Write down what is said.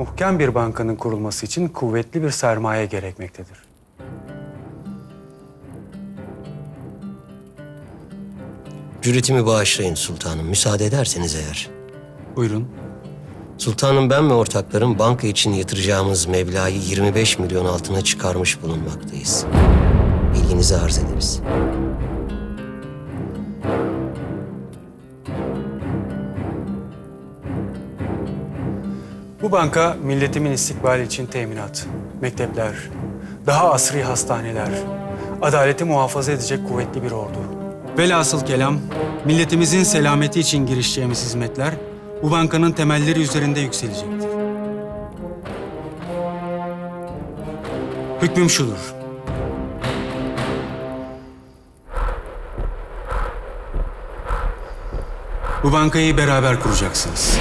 muhkem bir bankanın kurulması için kuvvetli bir sermaye gerekmektedir. Cüretimi bağışlayın sultanım, müsaade ederseniz eğer. Buyurun. Sultanım ben ve ortaklarım banka için yatıracağımız meblağı 25 milyon altına çıkarmış bulunmaktayız. Bilginizi arz ederiz. Bu banka milletimin istikbali için teminat, mektepler, daha asri hastaneler, adaleti muhafaza edecek kuvvetli bir ordu. Velhasıl kelam, milletimizin selameti için girişeceğimiz hizmetler bu bankanın temelleri üzerinde yükselecektir. Hükmüm şudur. Bu bankayı beraber kuracaksınız.